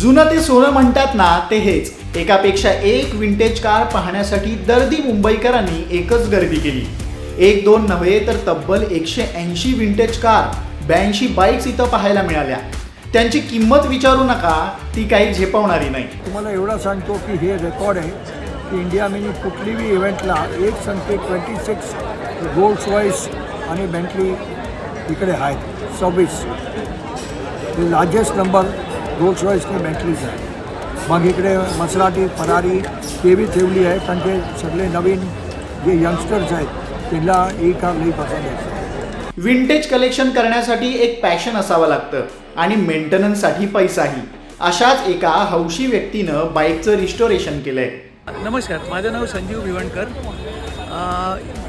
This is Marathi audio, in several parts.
जुनं ते सोनं म्हणतात ना ते हेच. एकापेक्षा एक विंटेज कार पाहण्यासाठी दर्दी मुंबईकरांनी एकच गर्दी केली. एक दोन नव्हे तर तब्बल एकशे ऐंशी विंटेज कार ब्याऐंशी बाईक्स इथं पाहायला मिळाल्या. त्यांची किंमत विचारू नका ती काही झेपवणारी नाही. तुम्हाला एवढा सांगतो की हे रेकॉर्ड आहे की इंडिया मिनी कुठलीही इव्हेंटला एक संख्ये ट्वेंटी सिक्स रोल्स वॉईस आणि बेंटली इकडे आहेत. सव्वीस. लार्जेस्ट नंबर रोल्स रॉईसने बेंटलीज आहे मग इकडे मसराटी फरारी ते बी ठेवली आहे कारण ते सगळे नवीन जे यंगस्टर्स आहेत त्यांना ही कार लई पसंत आहे विंटेज कलेक्शन करण्यासाठी एक पॅशन असावं लागतं आणि मेंटेनन्ससाठी पैसाही. अशाच एका हौशी व्यक्तीनं बाईकचं रिस्टोरेशन केलंय. नमस्कार माझं नाव संजीव भिवणकर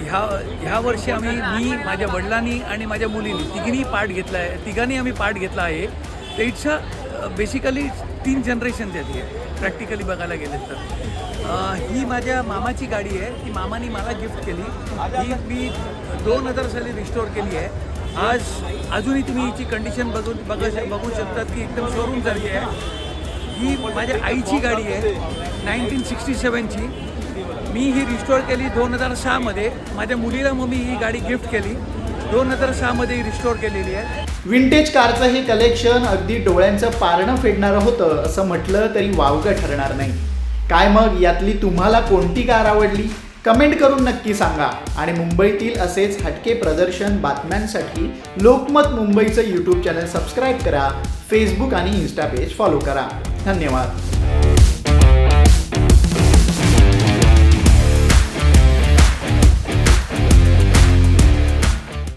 ह्या ह्या वर्षी आम्ही मी माझ्या वडिलांनी आणि माझ्या मुलींनी तिघींनी पार्ट घेतला आहे तिघांनी आम्ही पार्ट घेतला आहे. तर इट्स अ बेसिकली तीन जनरेशन त्याची प्रॅक्टिकली बघायला गेले तर. ही माझ्या मामाची गाडी आहे. ती मामाने मला गिफ्ट केली. ही मी दोन हजार साली रिस्टोअर केली आहे. आज अजूनही तुम्ही हिची कंडिशन बघून बघा बघू शकतात की एकदम शोरूम झाली आहे. ही माझ्या आईची गाडी आहे नाईन्टीन सिक्स्टी सेवनची मी ही रिस्टोअर केली दोन हजार सहामध्ये माझ्या मुलीला मग मी ही गाडी गिफ्ट केली. दोन हजार सहामध्ये मध्ये रिस्टोर केलेली आहे. विंटेज कारचं हे कलेक्शन अगदी डोळ्यांचं पारणं फेडणारं होतं असं म्हटलं तरी वावगं ठरणार नाही. काय मग यातली तुम्हाला कोणती कार आवडली? कमेंट करून नक्की सांगा. आणि मुंबईतील असेच हटके प्रदर्शन बातम्यांसाठी लोकमत मुंबईचं यूट्यूब चॅनल सबस्क्राईब करा फेसबुक आणि इन्स्टा पेज फॉलो करा. धन्यवाद.